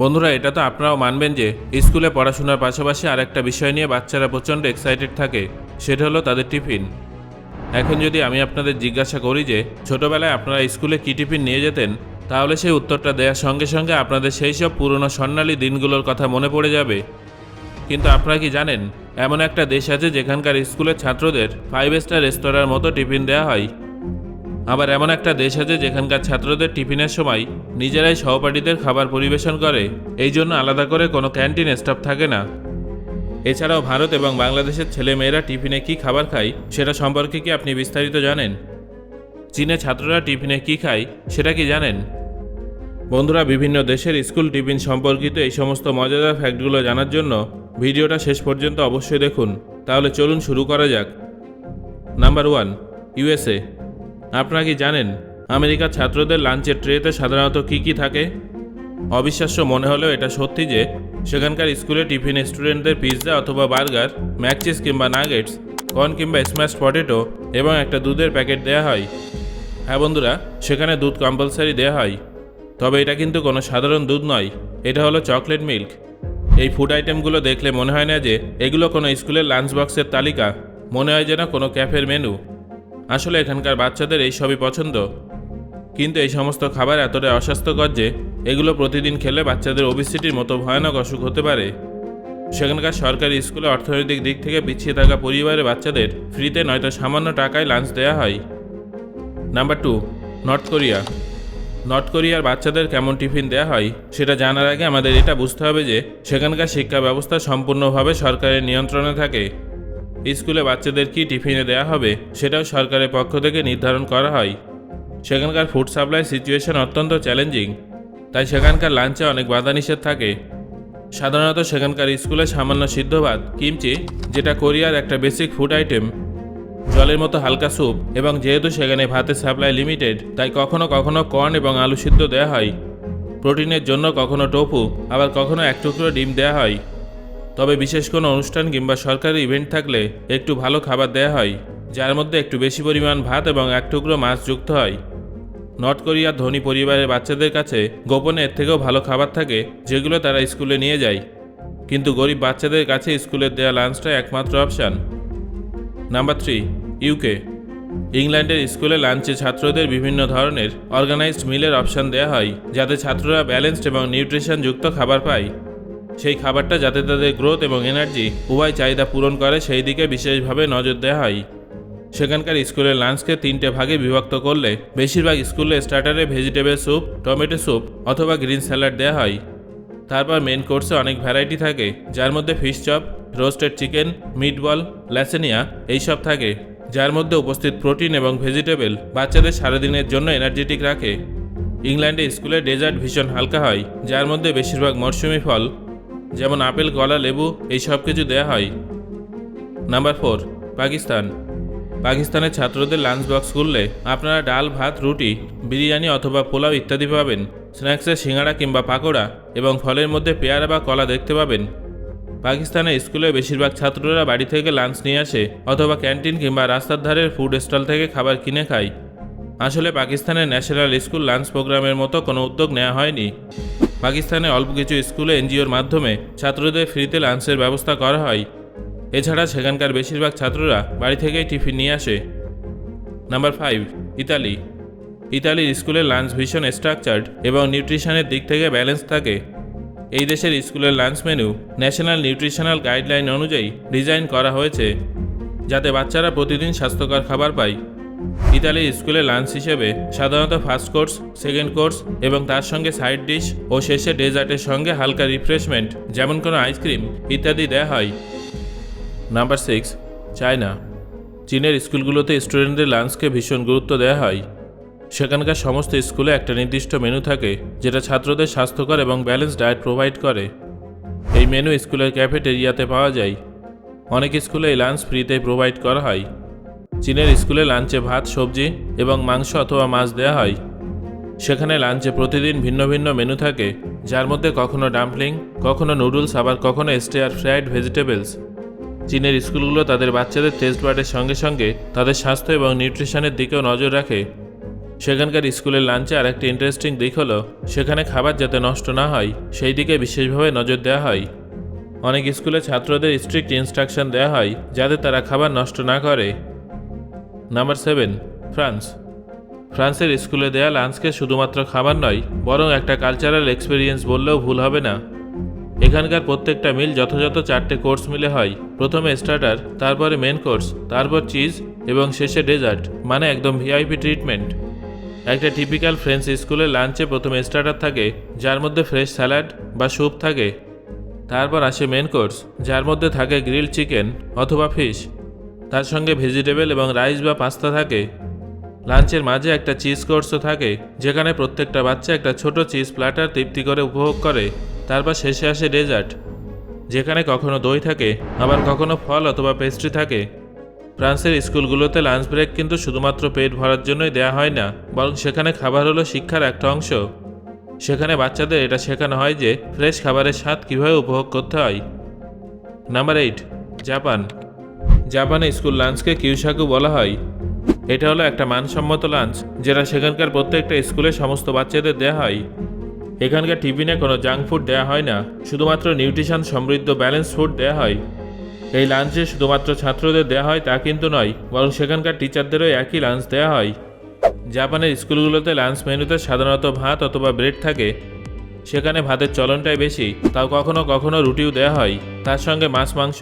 বন্ধুরা, এটা তো আপনারাও মানবেন যে, স্কুলে পড়াশোনার পাশাপাশি আরেকটা বিষয় নিয়ে বাচ্চারা প্রচণ্ড এক্সাইটেড থাকে, সেটা হলো তাদের টিফিন। এখন যদি আমি আপনাদের জিজ্ঞাসা করি যে, ছোটোবেলায় আপনারা স্কুলে কী টিফিন নিয়ে যেতেন, তাহলে সেই উত্তরটা দেওয়ার সঙ্গে সঙ্গে আপনাদের সেই সব পুরনো স্বর্ণালী দিনগুলোর কথা মনে পড়ে যাবে। কিন্তু আপনারা কি জানেন, এমন একটা দেশ আছে যেখানকার স্কুলের ছাত্রদের ফাইভ স্টার রেস্তোরাঁর মতো টিফিন দেওয়া হয়। আবার এমন একটা দেশ আছে যেখানকার ছাত্রদের টিফিনের সময় নিজেরাই সহপাঠীদের খাবার পরিবেশন করে, এই জন্য আলাদা করে কোনো ক্যান্টিন স্টাফ থাকে না। এছাড়াও ভারত এবং বাংলাদেশের ছেলেমেয়েরা টিফিনে কি খাবার খায়, সেটা সম্পর্কে কি আপনি বিস্তারিত জানেন? চীনে ছাত্ররা টিফিনে কি খায়, সেটা কি জানেন? বন্ধুরা, বিভিন্ন দেশের স্কুল টিফিন সম্পর্কিত এই সমস্ত মজাদার ফ্যাক্টগুলো জানার জন্য ভিডিওটা শেষ পর্যন্ত অবশ্যই দেখুন। তাহলে চলুন শুরু করা যাক। নাম্বার ওয়ান ইউএসএ আপনারা কি জানেন, আমেরিকার ছাত্রদের লাঞ্চের ট্রেতে সাধারণত কি কি থাকে? অবিশ্বাস্য মনে হলেও এটা সত্যি যে, সেখানকার স্কুলে টিফিন স্টুডেন্টদের পিৎজা অথবা বার্গার, ম্যাকচিস কিংবা নাগেটস, কর্ন কিংবা স্ম্যাশ পটেটো এবং একটা দুধের প্যাকেট দেওয়া হয়। হ্যাঁ বন্ধুরা, সেখানে দুধ কম্পালসারি দেওয়া হয়। তবে এটা কিন্তু কোনো সাধারণ দুধ নয়, এটা হলো চকলেট মিল্ক। এই ফুড আইটেমগুলো দেখলে মনে হয় না যে, এগুলো কোনো স্কুলের লাঞ্চ বক্সের তালিকা। মনে হয় যেন কোনো ক্যাফের মেনু আসলে এখানকার বাচ্চাদের এই সবই পছন্দ। কিন্তু এই সমস্ত খাবার এতটাই অস্বাস্থ্যকর যে, এগুলো প্রতিদিন খেলে বাচ্চাদের ওবিসিটির মতো ভয়ানক অসুখ হতে পারে। সেখানকার সরকারি স্কুলে অর্থনৈতিক দিক থেকে পিছিয়ে থাকা পরিবারের বাচ্চাদের ফ্রিতে নয়তো সামান্য টাকায় লাঞ্চ দেওয়া হয়। Number two North Korea North কোরিয়ার বাচ্চাদের কেমন টিফিন দেওয়া হয়, সেটা জানার আগে আমাদের এটা বুঝতে হবে যে, সেখানকার শিক্ষা ব্যবস্থা সম্পূর্ণভাবে সরকারের নিয়ন্ত্রণে থাকে। স্কুলে বাচ্চাদের কি টিফিনে দেওয়া হবে, সেটাও সরকারের পক্ষ থেকে নির্ধারণ করা হয়। সেখানকার ফুড সাপ্লাই সিচুয়েশন অত্যন্ত চ্যালেঞ্জিং, তাই সেখানকার লাঞ্চে অনেক বাধা নিষেধ থাকে। সাধারণত সেখানকার স্কুলে সামান্য সিদ্ধ ভাত, কিমচি, যেটা কোরিয়ার একটা বেসিক ফুড আইটেম, জলের মতো হালকা স্যুপ, এবং যেহেতু সেখানে ভাতের সাপ্লাই লিমিটেড, তাই কখনো কখনো কর্ন এবং আলু সিদ্ধ দেওয়া হয়। প্রোটিনের জন্য কখনো টোফু, আবার কখনো এক টুকরো ডিম দেওয়া হয়। তবে বিশেষ কোনো অনুষ্ঠান কিংবা সরকারি ইভেন্ট থাকলে একটু ভালো খাবার দেওয়া হয়, যার মধ্যে একটু বেশি পরিমাণ ভাত এবং এক টুকরো মাছ যুক্ত হয়। নর্থ কোরিয়ার ধনী পরিবারের বাচ্চাদের কাছে গোপনে এর থেকেও ভালো খাবার থাকে, যেগুলো তারা স্কুলে নিয়ে যায়। কিন্তু গরিব বাচ্চাদের কাছে স্কুলের দেওয়া লাঞ্চটা একমাত্র অপশান। Number three, UK. ইংল্যান্ডের স্কুলে লাঞ্চে ছাত্রদের বিভিন্ন ধরনের অর্গানাইজড মিলের অপশান দেওয়া হয়, যাতে ছাত্ররা ব্যালেন্সড এবং নিউট্রিশন যুক্ত খাবার পায়। সেই খাবারটা যাতে তাদের গ্রোথ এবং এনার্জি উভয় চাহিদা পূরণ করে, সেই দিকে বিশেষভাবে নজর দেওয়া হয়। সেখানকার স্কুলের লাঞ্চকে তিনটে ভাগে বিভক্ত করলে বেশিরভাগ স্কুলে স্টার্টারে ভেজিটেবল স্যুপ টমেটো স্যুপ অথবা গ্রিন স্যালাড দেওয়া হয়। তারপর মেন কোর্সে অনেক ভ্যারাইটি থাকে, যার মধ্যে fish chop roasted chicken meatball lasagna এইসব থাকে, যার মধ্যে উপস্থিত প্রোটিন এবং ভেজিটেবল বাচ্চাদের সারাদিনের জন্য এনার্জেটিক রাখে। ইংল্যান্ডে স্কুলে ডেজার্ট ভীষণ হালকা হয়, যার মধ্যে বেশিরভাগ মরশুমি ফল যেমন আপেল, কলা, লেবু এই সব কিছু দেওয়া হয়। Number four Pakistan. পাকিস্তানের ছাত্রদের লাঞ্চ বক্স খুললে আপনারা ডাল, ভাত, রুটি, বিরিয়ানি অথবা পোলাও ইত্যাদি পাবেন। স্ন্যাক্সে সিঙ্গাড়া কিংবা পাকোড়া এবং ফলের মধ্যে পেয়ারা বা কলা দেখতে পাবেন। পাকিস্তানের স্কুলে বেশিরভাগ ছাত্ররা বাড়ি থেকে লাঞ্চ নিয়ে আসে অথবা ক্যান্টিন কিংবা রাস্তার ধারের ফুড স্টল থেকে খাবার কিনে খায়। আসলে পাকিস্তানের ন্যাশনাল স্কুল লাঞ্চ প্রোগ্রামের মতো কোনো উদ্যোগ নেওয়া হয়নি। পাকিস্তানে অল্প কিছু স্কুলে এনজিওর মাধ্যমে ছাত্রদের ফ্রিতে লাঞ্চের ব্যবস্থা করা হয়। এছাড়া সেখানকার বেশিরভাগ ছাত্ররা বাড়ি থেকেই টিফিন নিয়ে আসে। Number five, Italy. ইতালির স্কুলের লাঞ্চ ভীষণ স্ট্রাকচার্ড এবং নিউট্রিশনের দিক থেকে ব্যালেন্স থাকে। এই দেশের স্কুলের lunch menu national nutritional guideline অনুযায়ী ডিজাইন করা হয়েছে, যাতে বাচ্চারা প্রতিদিন স্বাস্থ্যকর খাবার পায়। ইতালির স্কুলে লাঞ্চ হিসেবে সাধারণত ফার্স্ট কোর্স সেকেন্ড কোর্স এবং তার সঙ্গে সাইড ডিশ ও শেষে ডেজার্টের সঙ্গে হালকা রিফ্রেশমেন্ট যেমন কোনো আইসক্রিম ইত্যাদি দেওয়া হয়। নাম্বার সিক্স চায়না চীনের স্কুলগুলোতে স্টুডেন্টদের লাঞ্চকে ভীষণ গুরুত্ব দেওয়া হয়। সেখানকার সমস্ত স্কুলে একটা নির্দিষ্ট মেনু থাকে, যেটা ছাত্রদের স্বাস্থ্যকর এবং ব্যালেন্স ডায়েট প্রোভাইড করে। এই মেনু স্কুলের ক্যাফেটেরিয়াতে পাওয়া যায়। অনেক স্কুলে এই লাঞ্চ ফ্রিতে প্রোভাইড করা হয়। চীনের স্কুলে লাঞ্চে ভাত, সবজি এবং মাংস অথবা মাছ দেওয়া হয়। সেখানে লাঞ্চে প্রতিদিন ভিন্ন ভিন্ন মেনু থাকে, যার মধ্যে কখনো ডাম্পলিং, কখনো নুডলস, আবার কখনো স্টেয়ার ফ্রাইড ভেজিটেবলস। চীনের স্কুলগুলো তাদের বাচ্চাদের টেস্ট বার্ডের সঙ্গে সঙ্গে তাদের স্বাস্থ্য এবং নিউট্রিশনের দিকেও নজর রাখে। সেখানকার স্কুলের লাঞ্চে আর একটা ইন্টারেস্টিং দিক হলো, সেখানে খাবার যাতে নষ্ট না হয়, সেই দিকে বিশেষভাবে নজর দেওয়া হয়। অনেক স্কুলে ছাত্রদের স্ট্রিক্ট ইনস্ট্রাকশন দেওয়া হয়, যাতে তারা খাবার নষ্ট না করে। নাম্বার সেভেন ফ্রান্স ফ্রান্সের স্কুলে দেয়া লাঞ্চকে শুধুমাত্র খাবার নয়, বরং একটা কালচারাল এক্সপিরিয়েন্স বললেও ভুল হবে না। এখানকার প্রত্যেকটা মিল যথাযথ চারটে কোর্স মিলে হয়। প্রথমে স্টার্টার তারপরে মেন কোর্স তারপর চিজ এবং শেষে ডেজার্ট মানে একদম ভিআইপি ট্রিটমেন্ট একটা টিপিক্যাল ফ্রেঞ্চ স্কুলে লাঞ্চে প্রথমে স্টার্টার থাকে, যার মধ্যে ফ্রেশ স্যালাড বা স্যুপ থাকে। তারপর আসে মেন কোর্স যার মধ্যে থাকে গ্রিল চিকেন অথবা ফিশ তার সঙ্গে ভেজিটেবল এবং রাইস বা পাস্তা থাকে। লাঞ্চের মাঝে একটা চিজ কোর্সও থাকে, যেখানে প্রত্যেকটা বাচ্চা একটা ছোট চিজ প্ল্যাটার তৃপ্তি করে উপভোগ করে, তারপর শেষে আসে ডেজার্ট, যেখানে কখনো দই থাকে, আবার কখনো ফল অথবা পেস্ট্রি থাকে। ফ্রান্সের স্কুলগুলোতে লাঞ্চ ব্রেক কিন্তু শুধুমাত্র পেট ভরার জন্যই দেয়া হয় না, বরং সেখানে খাবার হলো শিক্ষার একটা অংশ। সেখানে বাচ্চাদের এটা শেখানো হয় যে, ফ্রেশ খাবারের স্বাদ কীভাবে উপভোগ করতে হয়। Number eight, Japan. জাপানে স্কুল লাঞ্চকে কিউসাকু বলা হয়। এটা হলো একটা মানসম্মত লাঞ্চ, যেটা সেখানকার প্রত্যেকটা স্কুলে সমস্ত বাচ্চাদের দেওয়া হয়। এখানকার টিফিনে কোনো জাঙ্ক ফুড দেওয়া হয় না, শুধুমাত্র নিউট্রিশন সমৃদ্ধ ব্যালেন্স ফুড দেওয়া হয়। এই লাঞ্চে শুধুমাত্র ছাত্রদের দেওয়া হয় তা কিন্তু নয়, বরং সেখানকার টিচারদেরও একই লাঞ্চ দেওয়া হয়। জাপানের স্কুলগুলোতে লাঞ্চ মেনুতে সাধারণত ভাত অথবা ব্রেড থাকে। সেখানে ভাতের চলনটাই বেশি, তাও কখনো কখনো রুটিও দেওয়া হয়। তার সঙ্গে মাছ, মাংস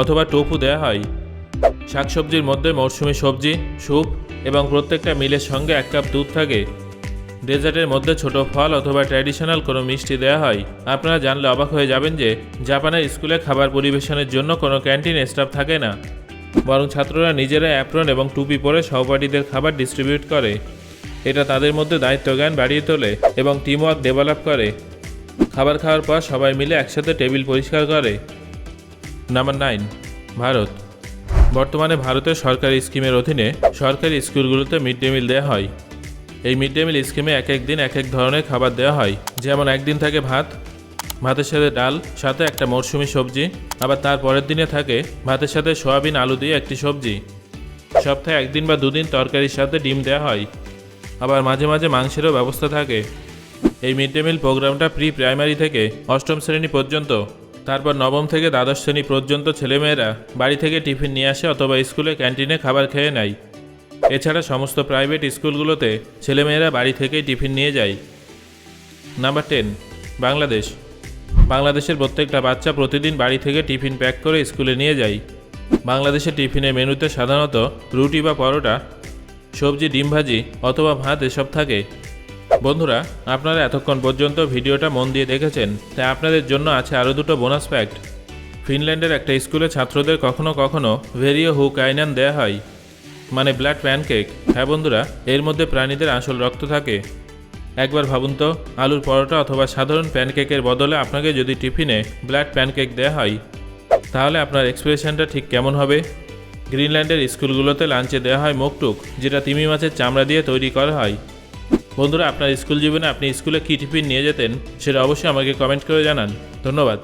অথবা টোফু দেওয়া হয়। শাকসবজির মধ্যে মরশুমি সবজি, স্যুপ এবং প্রত্যেকটা মিলের সঙ্গে এক কাপ দুধ থাকে। ডেজার্টের মধ্যে ছোট ফল অথবা ট্র্যাডিশনাল কোনো মিষ্টি দেওয়া হয়। আপনারা জানলে অবাক হয়ে যাবেন যে জাপানের স্কুলে খাবার পরিবেশনের জন্য কোনো ক্যান্টিন স্টাফ থাকে না। বরং ছাত্ররা নিজেরা অ্যাপ্রন এবং টুপি পরে সহপাঠীদের খাবার ডিস্ট্রিবিউট করে। এটা তাদের মধ্যে দায়িত্ব জ্ঞান বাড়িয়ে তোলে এবং টিমওয়ার্ক ডেভেলপ করে। খাবার খাওয়ার পর সবাই মিলে একসাথে টেবিল পরিষ্কার করে। Number nine, Bharat. বর্তমানে ভারতের সরকারি স্কিমের অধীনে সরকারি স্কুলগুলোতে মিড ডে মিল দেওয়া হয়। এই মিড ডে মিল স্কিমে এক এক দিন এক এক ধরনের খাবার দেওয়া হয়। যেমন একদিন থাকে ভাত, ভাতের সাথে ডাল, সাথে একটা মরশুমি সবজি, আবার তার পরের দিনে থাকে ভাতের সাথে সয়াবিন, আলু দিয়ে একটি সবজি। সপ্তাহে একদিন বা দুদিন তরকারির সাথে ডিম দেওয়া হয়। আবার মাঝে মাঝে মাংসেরও ব্যবস্থা থাকে। এই মিড ডে মিল প্রোগ্রামটা প্রি প্রাইমারি থেকে অষ্টম শ্রেণি পর্যন্ত তারপর নবম থেকে দ্বাদশ শ্রেণি পর্যন্ত ছেলেমেয়েরা বাড়ি থেকে টিফিন নিয়ে আসে অথবা স্কুলে ক্যান্টিনে খাবার খেয়ে নেয়। এছাড়া সমস্ত প্রাইভেট স্কুলগুলোতে ছেলেমেয়েরা বাড়ি থেকেই টিফিন নিয়ে যায়। Number ten, Bangladesh. বাংলাদেশের প্রত্যেকটা বাচ্চা প্রতিদিন বাড়ি থেকে টিফিন প্যাক করে স্কুলে নিয়ে যায়। বাংলাদেশের টিফিনের মেনুতে সাধারণত রুটি বা পরোটা, সবজি, ডিম ভাজি অথবা ভাত এসব থাকে। বন্ধুরা, আপনারা এতক্ষণ পর্যন্ত ভিডিওটা মন দিয়ে দেখেছেন, তাই আপনাদের জন্য আছে আরও দুটো বোনাস ফ্যাক্ট ফিনল্যান্ডের একটা স্কুলে ছাত্রদের কখনো কখনো ভেরিও হু কাইনান দেওয়া হয় মানে ব্লাড প্যানকেক। হ্যাঁ বন্ধুরা, এর মধ্যে প্রাণীদের আসল রক্ত থাকে। একবার ভাবুন তো, আলুর পরোটা অথবা সাধারণ প্যানকেকের বদলে আপনাকে যদি টিফিনে ব্লাড প্যানকেক দেওয়া হয়, তাহলে আপনার এক্সপ্রেশনটা ঠিক কেমন হবে? গ্রিনল্যান্ডের স্কুলগুলোতে লাঞ্চে দেওয়া হয় মুখটুক যেটা তিমি মাছের চামড়া দিয়ে তৈরি করা হয়। বন্ধুরা, আপনার স্কুল জীবনে আপনি স্কুলে কী টিফিন নিয়ে যেতেন সেটা অবশ্যই আমাকে কমেন্ট করে জানান। ধন্যবাদ।